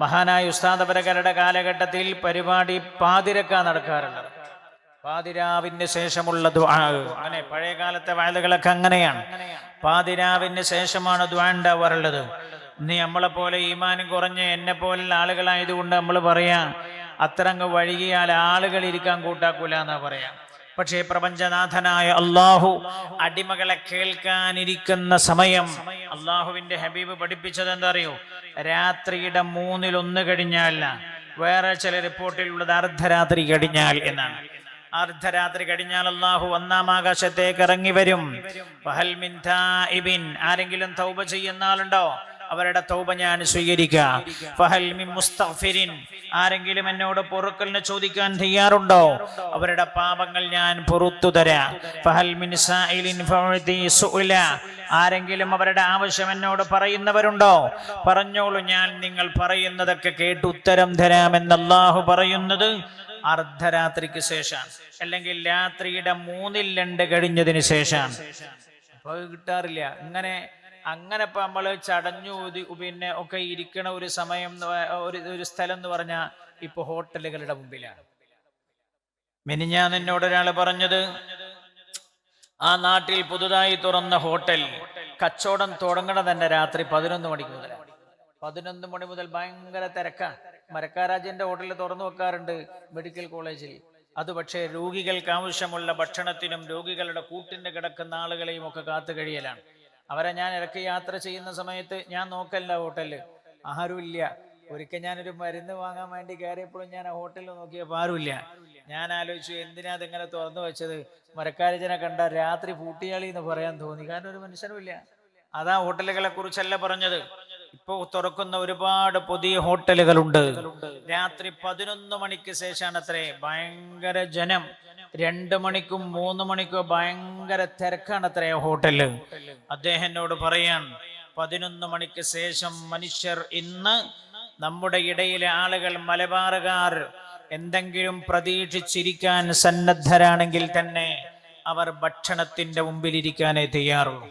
മഹാനായ ഉസ്താദപരകരുടെ കാലഘട്ടത്തിൽ പരിപാടി പാതിരക്ക നടക്കാറുണ്ട്. പാതിരാവിന് ശേഷമുള്ള അങ്ങനെ പഴയ കാലത്തെ വയലുകളൊക്കെ അങ്ങനെയാണ്. പാതിരാവിന് ശേഷമാണ് ദുആ ഉണ്ടാവാറുള്ളത്. ഇന്ന് നമ്മളെ പോലെ ഈമാനും കുറഞ്ഞ് എന്നെ പോലുള്ള ആളുകളായതുകൊണ്ട് നമ്മൾ പറയാം അത്രങ്ങ് വഴുകിയാൽ ആളുകൾ ഇരിക്കാൻ കൂട്ടാക്കൂല എന്നാ പറയാ. പക്ഷേ പ്രപഞ്ചനാഥനായ അള്ളാഹു അടിമകളെ കേൾക്കാനിരിക്കുന്ന സമയം അള്ളാഹുവിന്റെ ഹബീബ് പഠിപ്പിച്ചത് എന്താ അറിയോ രാത്രിയുടെ മൂന്നിൽ ഒന്ന് കഴിഞ്ഞാൽ വേറെ ചില റിപ്പോർട്ടിലുള്ളത് അർദ്ധരാത്രി കഴിഞ്ഞാൽ എന്നാണ്. അർദ്ധരാത്രി കഴിഞ്ഞാൽ അള്ളാഹു ഒന്നാം ആകാശത്തേക്ക് ഇറങ്ങി വരും. ആരെങ്കിലും തൗബ ചെയ്യുന്ന ആളുണ്ടോ? അവരുടെ തൗബ ഞാൻ സ്വീകരിക്കാം. ഫഹൽ മിൻ മുസ്തഗ്ഫിരിൻ. ആരെങ്കിലും എന്നോട് പൊറുക്കലിന് ചോദിക്കാൻ തയ്യാറുണ്ടോ? അവരുടെ പാപങ്ങൾ ഞാൻ പൊറത്തു തരാം. ആരെങ്കിലും അവരുടെ ആവശ്യം എന്നോട് പറയുന്നവരുണ്ടോ? പറഞ്ഞോളൂ ഞാൻ നിങ്ങൾ പറയുന്നതൊക്കെ കേട്ട് ഉത്തരം തരാമെന്ന് അള്ളാഹു പറയുന്നത് അർദ്ധരാത്രിക്ക് ശേഷം അല്ലെങ്കിൽ രാത്രിയുടെ മൂന്നിൽ രണ്ട് കഴിഞ്ഞതിന് ശേഷം. അപ്പോൾ കിട്ടാറില്ല. ഇങ്ങനെ അങ്ങനെ ഇപ്പൊ നമ്മൾ ചടഞ്ഞു പിന്നെ ഒക്കെ ഇരിക്കണ ഒരു സമയം ഒരു ഒരു സ്ഥലം എന്ന് പറഞ്ഞാൽ ഇപ്പൊ ഹോട്ടലുകളുടെ മുമ്പിലാണ് മിനിഞ്ഞാൻ എന്നോട് ഒരാൾ പറഞ്ഞത് ആ നാട്ടിൽ പുതുതായി തുറന്ന ഹോട്ടൽ കച്ചവടം തുടങ്ങണ തന്നെ രാത്രി പതിനൊന്ന് മണിക്ക് മുതൽ പതിനൊന്ന് മണി മുതൽ ഭയങ്കര തിരക്കാ. മരക്കാരാജന്റെ ഹോട്ടലിൽ തുറന്നു വെക്കാറുണ്ട് മെഡിക്കൽ കോളേജിൽ. അത് പക്ഷേ രോഗികൾക്ക് ആവശ്യമുള്ള ഭക്ഷണത്തിനും രോഗികളുടെ കൂട്ടിന്റെ കിടക്കുന്ന ആളുകളെയും ഒക്കെ കാത്തു കഴിയലാണ്. അവരെ ഞാൻ ഇറക്കി യാത്ര ചെയ്യുന്ന സമയത്ത് ഞാൻ നോക്കല്ല ഹോട്ടലിൽ ആരുമില്ല. ഒരിക്കൽ ഞാനൊരു മരുന്ന് വാങ്ങാൻ വേണ്ടി കയറിയപ്പോഴും ഞാൻ ആ ഹോട്ടലിൽ നോക്കിയപ്പോൾ ആരുമില്ല. ഞാൻ ആലോചിച്ചു എന്തിനാ അതിങ്ങനെ തുറന്നു വെച്ചത്? മരക്കാരജനെ കണ്ട രാത്രി പൂട്ടിയാളി എന്ന് പറയാൻ തോന്നി. കാരണം ഒരു മനുഷ്യനുമില്ല. അതാ ഹോട്ടലുകളെ കുറിച്ചല്ല പറഞ്ഞത്. ഇപ്പൊ തുറക്കുന്ന ഒരുപാട് പുതിയ ഹോട്ടലുകളുണ്ട്. രാത്രി പതിനൊന്ന് മണിക്ക് ശേഷമാണ് അത്രേ ഭയങ്കര ജനം. രണ്ട് മണിക്കും മൂന്ന് മണിക്കും ഭയങ്കര തിരക്കാണ് അത്രേ ഹോട്ടൽ. അദ്ദേഹം എന്നോട് പറയാൻ പതിനൊന്ന് മണിക്ക് ശേഷം മനുഷ്യർ ഇന്ന് നമ്മുടെ ഇടയിലെ ആളുകൾ മലബാറുകാർ എന്തെങ്കിലും പ്രതീക്ഷിച്ചിരിക്കാൻ സന്നദ്ധരാണെങ്കിൽ തന്നെ അവർ ഭക്ഷണത്തിന്റെ മുമ്പിലിരിക്കാനേ തയ്യാറുള്ളൂ.